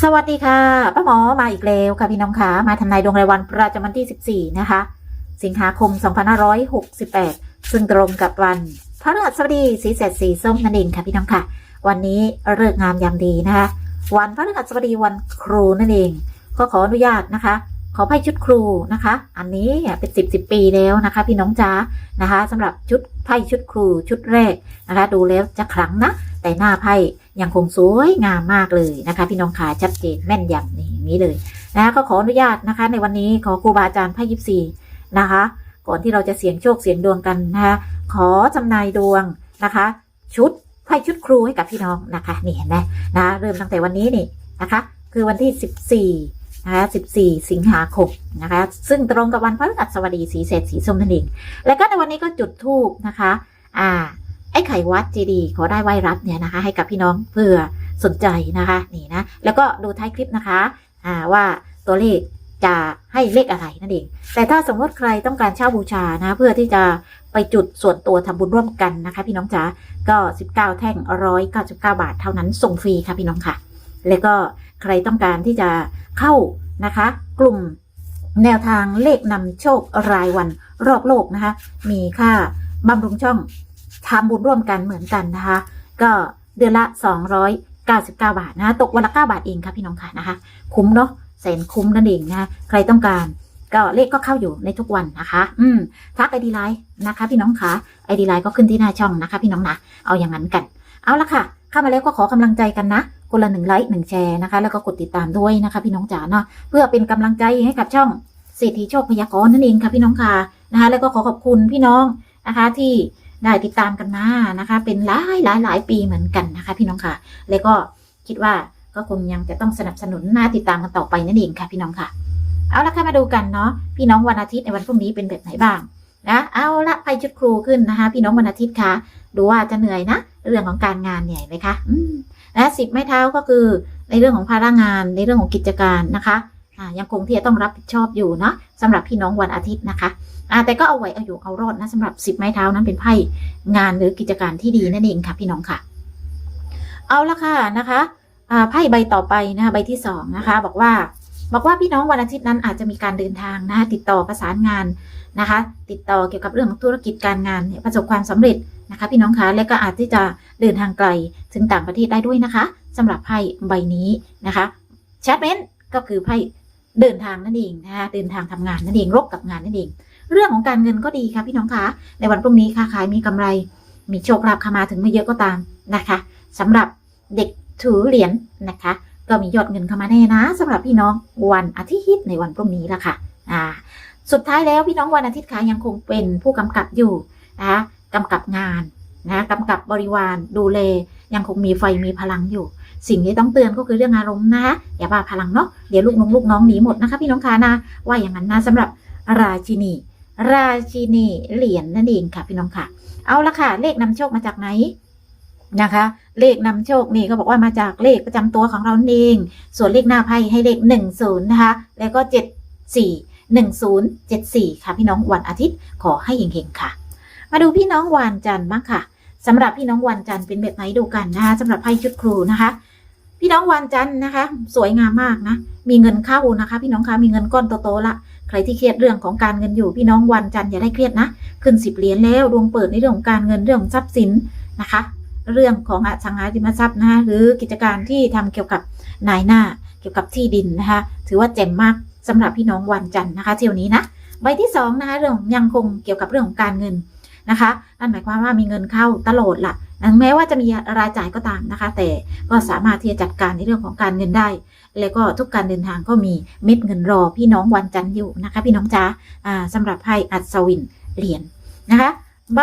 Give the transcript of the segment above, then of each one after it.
สวัสดีค่ะป้าหมอมาอีกแล้วค่ะพี่น้องคะมาทำนายดวงรายวันประจำวันที่ 14 นะคะ สิงหาคม 2568 ซึ่งตรงกับวันพระฤหัสบดีสีแสดสีส้มนั่นเองค่ะพี่น้องค่ะ วันนี้เลิกษ์งามยามดีนะคะ วันพระฤหัสบดีวันครูนั่นเอง ก็ขออนุญาตนะคะ ขอไพ่ชุดครูนะคะ อันนี้เป็นสิบสิบปีแล้วนะคะ พี่น้องจ้านะคะสำหรับชุดไพ่ชุดครูชุดแรกนะคะ ดูแล้วจะขลังนะ แต่หน้าไพ่ยังคงสวยงามมากเลยนะคะ พี่น้องขาชัดเจนแม่นยำนี่อย่างนี้เลยนะก็ขออนุญาตนะคะ ในวันนี้ขอครูบาอาจารย์ไพ่ยิปซีนะคะ ก่อนที่เราจะเสี่ยงโชคเสี่ยงดวงกันนะคะขอจำนายดวงนะคะ ชุดไพ่ชุดครูให้กับพี่น้องนะคะ นี่เห็นไหมนะเริ่มตั้งแต่วันนี้นี่นะคะ คือวันที่14 นะคะ14 สิงหาคมนะคะ ซึ่งตรงกับวันพฤหัสบดีสีเศษสีส้มนั่นเองแล้วก็ในวันนี้ก็จุดธูปนะคะ อ่า ไอ้ไข่วัดเจดีขอได้ไหว้รับเนี่ยนะคะ ให้กับพี่น้องเพื่อสนใจนะคะ นี่นะ แล้วก็ดูท้ายคลิปนะคะ อ่าว่าตัวเลขจะให้เลขอะไรนั่นเอง แต่ถ้าสมมติใครต้องการเช่าบูชานะ เพื่อที่จะไปจุดส่วนตัวทำบุญร่วมกันนะคะ พี่น้องจ๋า ก็ 19 แท่ง199 บาทเท่านั้นส่งฟรีค่ะพี่น้องค่ะ แล้วก็ใครต้องการที่จะ เข้านะคะ กลุ่มแนวทางเลขนำโชครายวันรอบโลกนะคะ มีค่าบำรุงช่องทำบุญร่วมกันเหมือนกันนะคะ ก็เดือนละ 299 บาทนะคะตกวันละ9บาทเองค่ะพี่น้องค่ะนะคะ คุ้มเนาะแสนคุ้มนั่นเองนะคะใครต้องการก็เลขก็เข้าอยู่ในทุกวันนะคะ อืม ทักไอดีไลน์นะคะ พี่น้องคะไอดีไลน์ก็ขึ้นที่หน้าช่องนะคะ พี่น้องนะ เอาอย่างนั้นกัน เอาละค่ะ เข้ามาแล้วก็ขอกำลังใจกันนะ คนละหนึ่งไลค์หนึ่งแชร์นะคะ แล้วก็กดติดตามด้วยนะคะพี่น้องจ๋าเนาะเพื่อเป็นกำลังใจให้กับช่องเศรษฐีโชคพยากรณ์นั่นเองค่ะพี่น้องค่ะนะคะ แล้วก็ขอขอบคุณพี่น้องนะคะที่ได้ติดตามกันมานะคะ เป็นหลายหลายหลายปีเหมือนกันนะคะ พี่น้องค่ะ แล้วก็คิดว่าก็คงยังจะต้องสนับสนุนน่าติดตามกันต่อไปนั่นเองค่ะ พี่น้องค่ะ เอาละค่ะมาดูกันเนาะพี่น้องวันอาทิตย์ในวันพรุ่งนี้เป็นแบบไหนบ้างนะเอาละไปชุดครูขึ้นนะคะ พี่น้องวันอาทิตย์ค่ะดูว่าจะเหนื่อยนะเรื่องของการงานเหนื่อยไหมคะอืม และสิบไม้เท้าก็คือในเรื่องของภาระงานในเรื่องของกิจการนะคะยังคงที่จะต้องรับผิดชอบอยู่เนาะสำหรับพี่น้องวันอาทิตย์นะคะแต่ก็เอาไว้เอาอยู่เอารอดนะสำหรับสิบไม้เท้านั้นเป็นไพ่งานหรือกิจการที่ดีนั่นเองค่ะพี่น้องค่ะ เอาละค่ะนะคะไพ่ใบต่อไปนะคะใบที่สองนะคะ บอกว่า บอกว่าพี่น้องวันอาทิตย์นั้นอาจจะมีการเดินทางนะคะติดต่อประสานงานนะคะ ติดต่อเกี่ยวกับเรื่องของธุรกิจการงานประสบความสำเร็จนะคะ พี่น้องคะและก็อาจที่จะเดินทางไกลถึงต่างประเทศได้ด้วยนะคะสำหรับไพ่ใบนี้นะคะแชทเมนก็คือไพ่เดินทางนั่นเองนะคะเดินทางทำงานนั่นเองรบกับงานนั่นเอง เรื่องของการเงินก็ดีค่ะพี่น้องคะในวันพรุ่งนี้ค้าขายมีกำไร มีโชคลาภเข้ามาถึงไม่เยอะก็ตามนะคะสำหรับเด็กถือเหรียญนะคะ ก็มียอดเงินเข้ามาแน่นะสำหรับพี่น้องวันอาทิตย์ในวันพรุ่งนี้ละค่ะอ่าสุดท้ายแล้วพี่น้องวันอาทิตย์ค่ะยังคงเป็นผู้กำกับอยู่นะคะกำกับงานนะกำกับบริวารดูแลยังคงมีไฟมีพลังอยู่ สิ่งที่ต้องเตือนก็คือเรื่องอารมณ์นะคะอย่าบ้าพลังเนาะเดี๋ยวลูกน้องลูกน้องหนีหมดนะคะพี่น้องคะนะว่าอย่างนั้นนะสำหรับราชินี ราชินีเหรียญนั่นเองค่ะพี่น้องค่ะ เอาละค่ะ เลขนำโชคมาจากไหน นะคะ เลขนำโชคนี่ก็บอกว่ามาจากเลขประจำตัวของเราเอง ส่วนเลขหน้าไพ่ให้เลขหนึ่งศูนย์นะคะ แล้วก็เจ็ดสี่หนึ่งศูนย์เจ็ดสี่ค่ะพี่น้องวันอาทิตย์ขอให้เฮงๆค่ะ มาดูพี่น้องวันจันทร์บ้างค่ะสำหรับพี่น้องวันจันทร์เป็นแบบไหนดูกันนะคะสำหรับไพ่ชุดครูนะคะ พี่น้องวันจันทร์นะคะ สวยงามมากนะ มีเงินเข้านะคะ พี่น้องคะมีเงินก้อนโตๆละใครที่เครียดเรื่องของการเงินอยู่ พี่น้องวันจันทร์อย่าได้เครียดนะ ขึ้นสิบเหรียญแล้วดวงเปิดในเรื่องของการเงินเรื่องทรัพย์สินนะคะ เรื่องของอสังหาริมทรัพย์นะคะหรือกิจการที่ทำเกี่ยวกับนายหน้าเกี่ยวกับที่ดินนะคะถือว่าเจ๋งมากสำหรับพี่น้องวันจันทร์นะคะเที่ยวนี้นะใบที่สองนะคะเรื่องยังคงเกี่ยวกับเรื่องของการเงินนะคะนั่นหมายความว่ามีเงินเข้าตลอดละถึงแม้ว่าจะมีรายจ่ายก็ตามนะคะ แต่ก็สามารถที่จะจัดการในเรื่องของการเงินได้ แล้วก็ทุกการเดินทางก็มีเม็ดเงินรอพี่น้องวันจันทร์อยู่นะคะ พี่น้องจ้าอ่าสำหรับไพ่อัศวินเหรียญนะคะ ใบ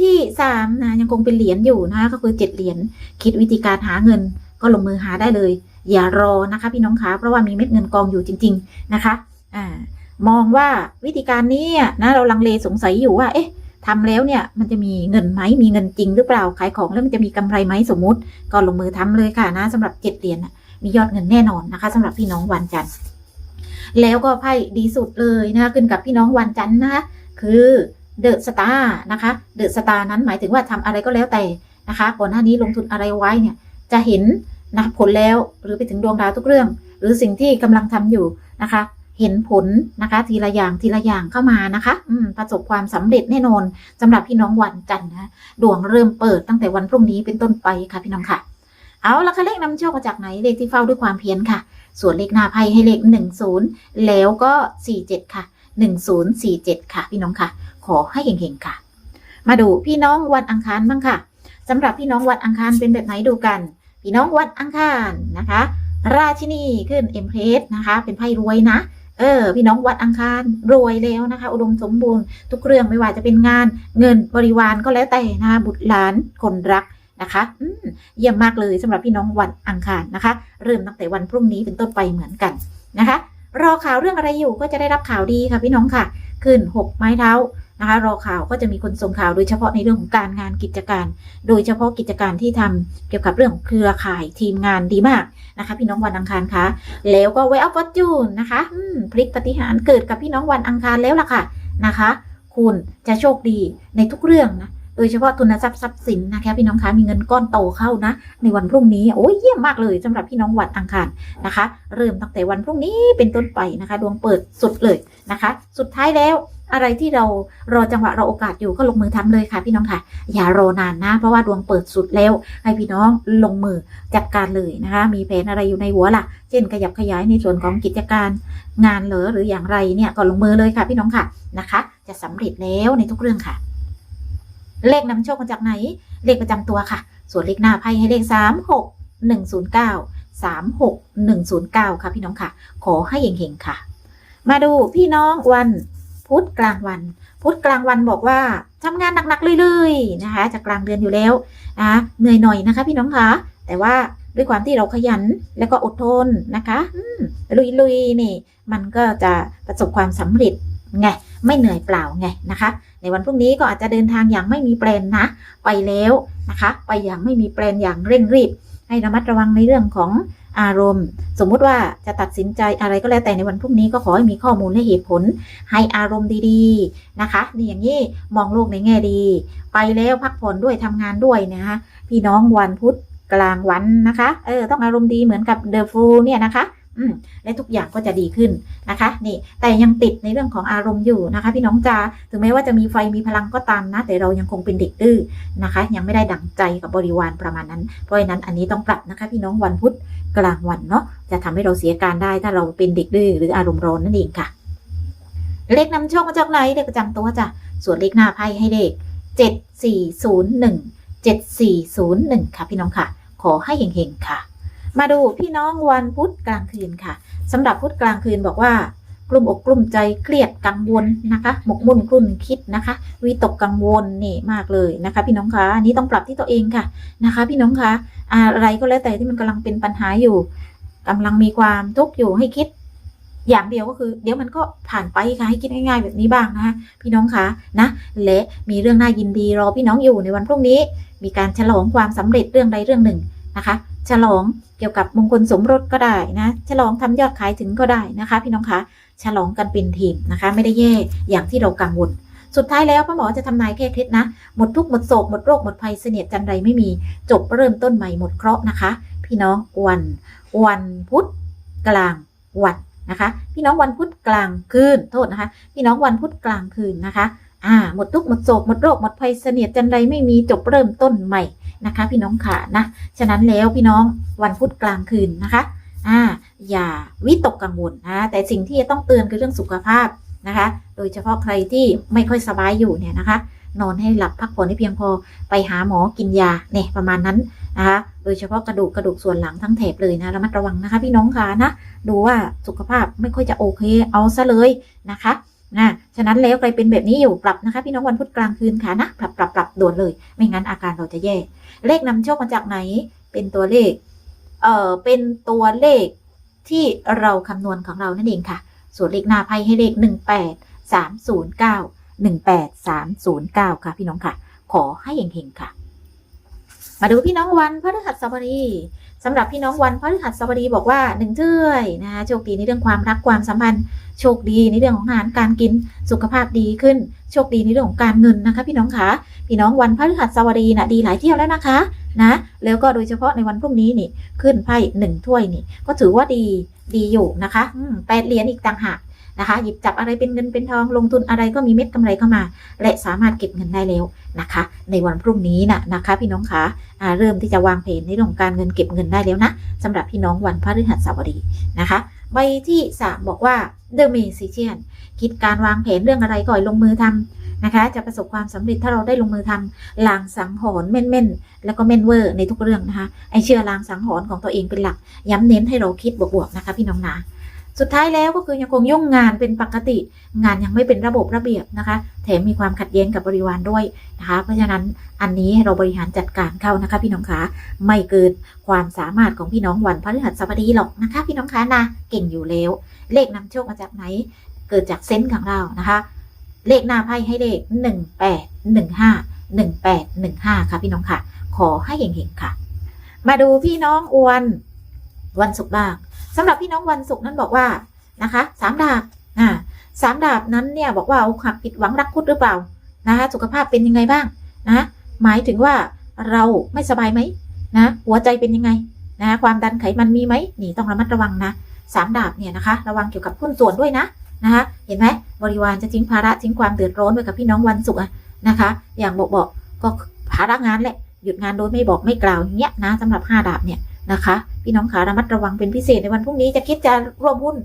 ที่สามนะยังคงเป็นเหรียญอยู่นะคะก็คือเจ็ดเหรียญคิดวิธีการหาเงินก็ลงมือหาได้เลย อย่ารอนะคะพี่น้องคะเพราะว่ามีเม็ดเงินกองอยู่จริง ๆนะคะอ่ามองว่าวิธีการนี้นะเราลังเลสงสัยอยู่ว่า เอ๊ะทำแล้วเนี่ยมันจะมีเงินไหมมีเงินจริงหรือเปล่าขายของแล้วมันจะมีกำไรไหมสมมุติ ก็ลงมือทำเลยค่ะนะสำหรับเจ็ดเหรียญมียอดเงินแน่นอนนะคะสำหรับพี่น้องวันจันทร์แล้วก็ไพ่ดีสุดเลยนะคะขึ้นกับพี่น้องวันจันทร์นะคะคือ เดอะสตาร์นะคะเดอะสตาร์นั้นหมายถึงว่าทำอะไรก็แล้วแต่นะคะก่อนหน้านี้ลงทุนอะไรไว้เนี่ยจะเห็นนะผลแล้วหรือไปถึงดวงดาวทุกเรื่อง หรือสิ่งที่กำลังทำอยู่นะคะ เห็นผลนะคะ ทีละอย่างทีละอย่างเข้ามานะคะประสบความสำเร็จแน่นอนสำหรับพี่น้องวันจันทร์นะดวงเริ่มเปิดตั้งแต่วันพรุ่งนี้เป็นต้นไปค่ะพี่น้องค่ะ เอาละค่ะเลขนำโชคมาจากไหนเลขที่เฝ้าด้วยความเพียรค่ะ ส่วนเลขหน้าไพ่ให้เลขหนึ่งศูนย์แล้วก็สี่เจ็ดค่ะหนึ่งศูนย์สี่เจ็ดค่ะพี่น้องค่ะ ขอให้เห็งๆค่ะ มาดูพี่น้องวันอังคารบ้างค่ะสำหรับพี่น้องวันอังคารเป็นแบบไหนดูกัน พี่น้องวันอังคารนะคะ ราชินีขึ้นเอ็มเพรสนะคะ เป็นไพ่รวยนะเออพี่น้องวัดอังคารรวยแล้วนะคะ อุดมสมบูรณ์ทุกเรื่องไม่ว่าจะเป็นงานเงินบริวารก็แล้วแต่นะคะบุตรหลานคนรักนะคะอืมเยี่ยมมากเลยสำหรับพี่น้องวันอังคารนะคะ เริ่มตั้งแต่วันพรุ่งนี้เป็นต้นไปเหมือนกันนะคะ รอข่าวเรื่องอะไรอยู่ก็จะได้รับข่าวดีค่ะพี่น้องค่ะ ขึ้นหกไม้เท้า นะคะรอข่าวก็จะมีคนส่งข่าวโดยเฉพาะในเรื่องของการงานกิจการ โดยเฉพาะกิจการที่ทำเกี่ยวกับเรื่องของเครือข่ายทีมงานดีมากนะคะ พี่น้องวันอังคารคะแล้วก็ไวอัพฟอร์จูนนะคะพลิกปฏิหารเกิดกับพี่น้องวันอังคารแล้วล่ะค่ะนะคะ คุณจะโชคดีในทุกเรื่องนะ โดยเฉพาะทุนทรัพย์ทรัพย์สินนะคะพี่น้องคะมีเงินก้อนโตเข้านะ ในวันพรุ่งนี้โอ้ยเยี่ยมมากเลยสำหรับพี่น้องวันอังคารนะคะ เริ่มตั้งแต่วันพรุ่งนี้เป็นต้นไปนะคะ ดวงเปิดสุดเลยนะคะ สุดท้ายแล้วอะไรที่เรารอจังหวะรอโอกาสอยู่ก็ลงมือทำเลยค่ะพี่น้องค่ะ อย่ารอนานนะ เพราะว่าดวงเปิดสุดแล้ว ให้พี่น้องลงมือจัดการเลยนะคะ มีแผนอะไรอยู่ในหัวล่ะ เช่นขยับขยายในส่วนของกิจการงานเหรอหรืออย่างไรเนี่ยก็ลงมือเลยค่ะพี่น้องค่ะนะคะ จะสำเร็จแล้วในทุกเรื่องค่ะ เลขนำโชคมาจากไหน เลขประจำตัวค่ะ ส่วนเลขหน้าไพ่ให้เลขสามหกหนึ่งศูนย์เก้าสามหกหนึ่งศูนย์เก้าค่ะพี่น้องค่ะ ขอให้เฮงๆค่ะ มาดูพี่น้องวันพุธกลางวัน พุธกลางวันบอกว่าทำงานหนักๆเรื่อยๆนะคะจะกลางเดือนอยู่แล้วนะเหนื่อยหน่อยนะคะ พี่น้องคะแต่ว่าด้วยความที่เราขยันแล้วก็อดทนนะคะลุยๆนี่ มันก็จะประสบความสำเร็จ ไงไม่เหนื่อยเปล่าไงนะคะ ในวันพรุ่งนี้ก็อาจจะเดินทางอย่างไม่มีแปลนนะ ไปแล้วนะคะ ไปอย่างไม่มีแปลนอย่างเร่งรีบ ให้ระมัดระวังในเรื่องของอารมณ์ สมมุติว่าจะตัดสินใจอะไรก็แล้วแต่ในวันพรุ่งนี้ก็ขอให้มีข้อมูลและเหตุผล ให้อารมณ์ดีๆนะคะนี่อย่างนี้มองโลกในแง่ดี ไปแล้วพักผ่อนด้วยทำงานด้วยนะคะพี่น้องวันพุธกลางวันนะคะ เออ ต้องอารมณ์ดีเหมือนกับเดอะฟูเนี่ยนะคะ อืมและทุกอย่างก็จะดีขึ้นนะคะ นี่ แต่ยังติดในเรื่องของอารมณ์อยู่นะคะ พี่น้องจาถึงแม้ว่าจะมีไฟมีพลังก็ตามนะ แต่เรายังคงเป็นเด็กดื้อนะคะ ยังไม่ได้ดั่งใจกับบริวารประมาณนั้น เพราะฉะนั้นอันนี้ต้องปรับนะคะ พี่น้องวันพุธกลางวันเนาะจะทำให้เราเสียการได้ถ้าเราเป็นเด็กดื้อหรืออารมณ์ร้อนนั่นเองค่ะ เลขนำโชคมาจากไหนเลขประจำตัวจ้ะส่วนเลขหน้าไพ่ให้เลขเจ็ดสี่ศูนย์หนึ่งเจ็ดสี่ศูนย์หนึ่งค่ะ พี่น้องค่ะ ขอให้เฮงๆค่ะ มาดูพี่น้องวันพุธกลางคืนค่ะสำหรับพุธกลางคืนบอกว่ากลุ่มอกกลุ่มใจเครียดกังวลนะคะ หมกมุ่นคลุ่นคิดนะคะวิตกกังวลนี่มากเลยนะคะ พี่น้องคะอันนี้ต้องปรับที่ตัวเองค่ะนะคะ พี่น้องคะอะไรก็แล้วแต่ที่มันกำลังเป็นปัญหาอยู่กำลังมีความทุกข์อยู่ให้คิด อย่างเดียวก็คือ เดี๋ยวมันก็ผ่านไปค่ะให้คิดง่ายๆแบบนี้บ้างนะคะพี่น้องคะนะและมีเรื่องน่ายินดีรอพี่น้องอยู่ในวันพรุ่งนี้ มีการฉลองความสำเร็จเรื่องใดเรื่องหนึ่งนะคะฉลองเกี่ยวกับมงคลสมรสก็ได้นะฉลองทำยอดขายถึงก็ได้นะคะ พี่น้องคะฉลองกันเป็นทีมนะคะ ไม่ได้แย่อย่างที่เรากังวลสุดท้ายแล้วพ่อหมอจะทำนายแค่เคล็ดนะ หมดทุกหมดโศกหมดโรคหมดภัยเสนียดจันไรไม่มีจบเริ่มต้นใหม่หมดเคราะห์นะคะ พี่น้องวัน วันพุธกลางวันนะคะ พี่น้องวันพุธกลางคืนโทษนะคะ พี่น้องวันพุธกลางคืนนะคะอ่าหมดทุกหมดโศกหมดโรคหมดภัยเสนียดจันไรไม่มีจบเริ่มต้นใหม่ นะคะ พี่น้องค่ะนะฉะนั้นแล้วพี่น้องวันพุธกลางคืนนะคะอ่าอย่าวิตกกังวลนะแต่สิ่งที่จะต้องเตือนคือเรื่องสุขภาพนะคะ โดยเฉพาะใครที่ไม่ค่อยสบายอยู่เนี่ยนะคะ นอนให้หลับพักผ่อนให้เพียงพอไปหาหมอกินยาเนี่ยประมาณนั้นนะคะ โดยเฉพาะกระดูกกระดูกส่วนหลังทั้งแถบเลยนะระมัดระวังนะคะ พี่น้องค่ะนะดูว่าสุขภาพไม่ค่อยจะโอเคเอาซะเลยนะคะ นะฉะนั้นแล้วใครเป็นแบบนี้อยู่ปรับนะคะ พี่น้องวันพุธกลางคืนค่ะนะปรับปรับปรับด่วนเลย ไม่งั้นอาการเราจะแย่ เลขนำโชคมาจากไหน เป็นตัวเลข เอ่อ เป็นตัวเลขที่เราคำนวณของเรานั่นเองค่ะ ส่วนเลขหน้าไพ่ให้เลขหนึ่งแปดสามศูนย์เก้าหนึ่งแปดสามศูนย์เก้าค่ะ พี่น้องค่ะ ขอให้เฮงๆค่ะ มาดูพี่น้องวันพฤหัสบดี สำหรับพี่น้องวันพฤหัสบดีบอกว่าหนึ่งเจ้ยนะคะโชคดีในเรื่องความรักความสัมพันธ์ โชคดีในเรื่องของอาหารการกินสุขภาพดีขึ้น โชคดีในเรื่องของการเงินนะคะ พี่น้องคะพี่น้องวันพฤหัสบดีนะดีหลายเที่ยวแล้วนะคะนะแล้วก็โดยเฉพาะในวันพรุ่งนี้นี่ขึ้นไพ่หนึ่งถ้วยนี่ก็ถือว่าดีดีอยู่นะคะแปดเหรียญอีกต่างหาก นะคะ หยิบจับอะไรเป็นเงินเป็นทอง ลงทุนอะไรก็มีเม็ดกำไรเข้ามา และสามารถเก็บเงินได้แล้วนะคะ ในวันพรุ่งนี้นะนะคะ พี่น้องคะอ่าเริ่มที่จะวางแผนในเรื่องการเงินเก็บเงินได้แล้วนะสำหรับพี่น้องวันพฤหัสบดีนะคะใบที่ 3 บอกว่า The Musician คิดการวางแผนเรื่องอะไรก่อนลงมือทำนะคะ จะประสบความสำเร็จถ้าเราได้ลงมือทำลางสังหรณ์แม่นๆ แล้วก็แม่นเวอร์ในทุกเรื่องนะคะไอเชื่อลางสังหรณ์ของตัวเองเป็นหลัก ย้ำเน้นให้เราคิดบวกๆนะคะ พี่น้องนะ สุดท้ายแล้วก็คือยังคงยุ่งงานเป็นปกติ งานยังไม่เป็นระบบระเบียบนะคะ แถมมีความขัดแย้งกับบริวารด้วยนะคะ เพราะฉะนั้นอันนี้เราบริหารจัดการเข้านะคะ พี่น้องคะไม่เกินความสามารถของพี่น้องวันพฤหัสบดีหรอกนะคะ พี่น้องคะนะเก่งอยู่แล้ว เลขนำโชคมาจากไหน เกิดจากเซนส์ของเรานะคะ เลขหน้าไพ่ให้เลขหนึ่งแปดหนึ่งห้าหนึ่งแปดหนึ่งห้าค่ะพี่น้องค่ะ ขอให้เห็งๆค่ะ มาดูพี่น้องอวนวันศุกร์บ้าง สำหรับพี่น้องวันศุกร์นั้นบอกว่านะคะสามดาบอ่าสามดาบนั้นเนี่ยบอกว่าอกหักผิดหวังรักคุดหรือเปล่านะคะสุขภาพเป็นยังไงบ้างนะหมายถึงว่าเราไม่สบายไหมนะหัวใจเป็นยังไงนะความดันไขมันมีไหมนี่ต้องระมัดระวังนะสามดาบเนี่ยนะคะ ระวังเกี่ยวกับหุ้นส่วนด้วยนะนะคะเห็นไหมบริวารจะทิ้งภาระทิ้งความเดือดร้อนไว้กับพี่น้องวันศุกร์นะคะ อย่างบอกบอกก็ภาระงานแหละหยุดงานโดยไม่บอกไม่กล่าวอย่างเงี้ยนะสำหรับห้าดาบเนี่ยนะคะ พี่น้องขาระมัดระวังเป็นพิเศษในวันพรุ่งนี้จะคิดจะร่วมหุ้น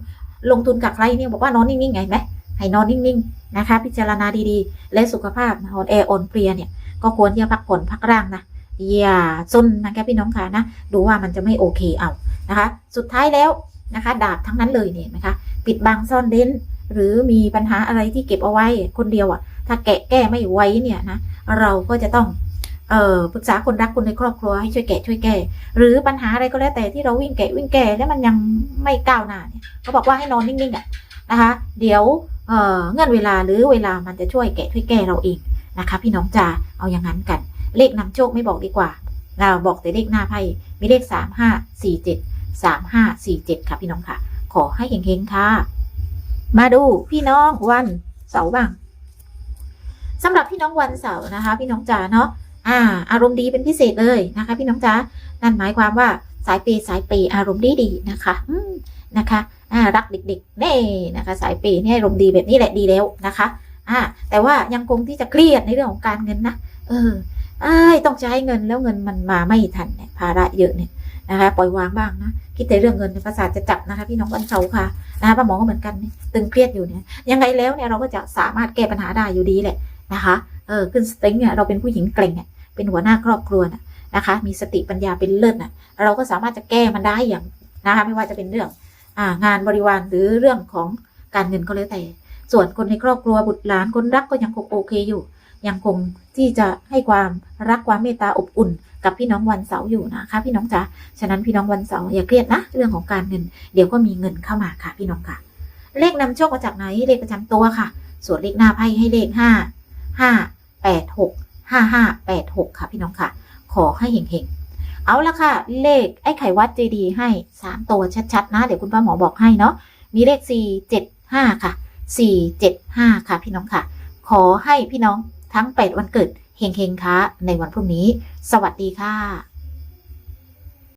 ลงทุนกับใครเนี่ยบอกว่านอนนิ่งๆไงไหมให้นอนนิ่งๆนะคะ พิจารณาดีๆ และสุขภาพอ่อนแออ่อนเพลียเนี่ยก็ควรที่จะพักผ่อนพักร่างนะอย่าซนนะคะพี่น้องขานะ ดูว่ามันจะไม่โอเคเอานะคะ สุดท้ายแล้วนะคะ ดาบทั้งนั้นเลยเนี่ยนะคะปิดบังซ่อนเร้นหรือมีปัญหาอะไรที่เก็บเอาไว้คนเดียวอะ ถ้าแกะแก้ไม่ไว้เนี่ยนะ เราก็จะต้อง เออปรึกษาคนรักคนในครอบครัวให้ช่วยแกะช่วยแก้หรือปัญหาอะไรก็แล้วแต่ที่เราวิ่งแกะวิ่งแก้แล้วมันยังไม่ก้าวหน้าเนี่ยเขาบอกว่าให้นอนนิ่งๆอะนะคะ เดี๋ยวเออเงื่อนเวลาหรือเวลามันจะช่วยแกะช่วยแก้เราเองนะคะ พี่น้องจ๋าเอาอย่างนั้นกัน เลขนำโชคไม่บอกดีกว่าเราบอกแต่เลขหน้าไพ่มีเลขสามห้าสี่เจ็ดสามห้าสี่เจ็ดค่ะพี่น้องค่ะ ขอให้เฮงๆค่ะ มาดูพี่น้องวันเสาร์บ้างสำหรับพี่น้องวันเสาร์นะคะ พี่น้องจ๋าเนาะ อ่า อารมณ์ดีเป็นพิเศษเลยนะคะ พี่น้องจ๋านั่นหมายความว่าสายเปย์สายเปย์อารมณ์ดีดีนะคะอืมนะคะอ่ารักเด็กๆแน่นะคะ สายเปย์เนี่ยอารมณ์ดีแบบนี้แหละดีแล้วนะคะอ่าแต่ว่ายังคงที่จะเครียดในเรื่องของการเงินนะเออไอ้ต้องใช้เงินแล้วเงินมันมาไม่ทันเนี่ยภาระเยอะเนี่ยนะคะปล่อยวางบ้างนะคิดแต่เรื่องเงินในภาษาทจะจับนะคะพี่น้องวันเสาร์ค่ะนะคะป้าหมอก็เหมือนกันตึงเครียดอยู่เนี่ยยังไงแล้วเนี่ยเราก็จะสามารถแก้ปัญหาได้อยู่ดีแหละนะคะเออขึ้นสเต็งเนี่ยเราเป็นผู้หญิงเกร่งเนี่ย เป็นหัวหน้าครอบครัวนะนะคะ มีสติปัญญาเป็นเลิศนะเราก็สามารถจะแก้มันได้อย่างนะคะไม่ว่าจะเป็นเรื่องอ่างานบริวารหรือเรื่องของการเงินก็แล้วแต่ ส่วนคนในครอบครัวบุตรหลานคนรักก็ยังคงโอเคอยู่ ยังคงที่จะให้ความรักความเมตตาอบอุ่น กับพี่น้องวันเสาร์อยู่นะคะ พี่น้องจ๋าฉะนั้นพี่น้องวันเสาร์อย่าเครียดนะ เรื่องของการเงิน เดี๋ยวก็มีเงินเข้ามาค่ะ พี่น้องค่ะ เลขนำโชคมาจากไหนเลขประจำตัวค่ะ ส่วนเลขหน้าไพ่ให้เลขห้าห้าแปดหก ห้าห้าแปดหกค่ะพี่น้องค่ะ ขอให้เฮงๆ เอาละค่ะ เลขไอ้ไข่วัดเจดีให้สามตัวชัดๆ นะ เดี๋ยวคุณป้าหมอบอกให้เนาะ มีเลขสี่เจ็ดห้าค่ะสี่เจ็ดห้าค่ะ พี่น้องค่ะ ขอให้พี่น้องทั้งแปดวันเกิดเฮงๆค่ะในวันพรุ่งนี้ สวัสดีค่ะ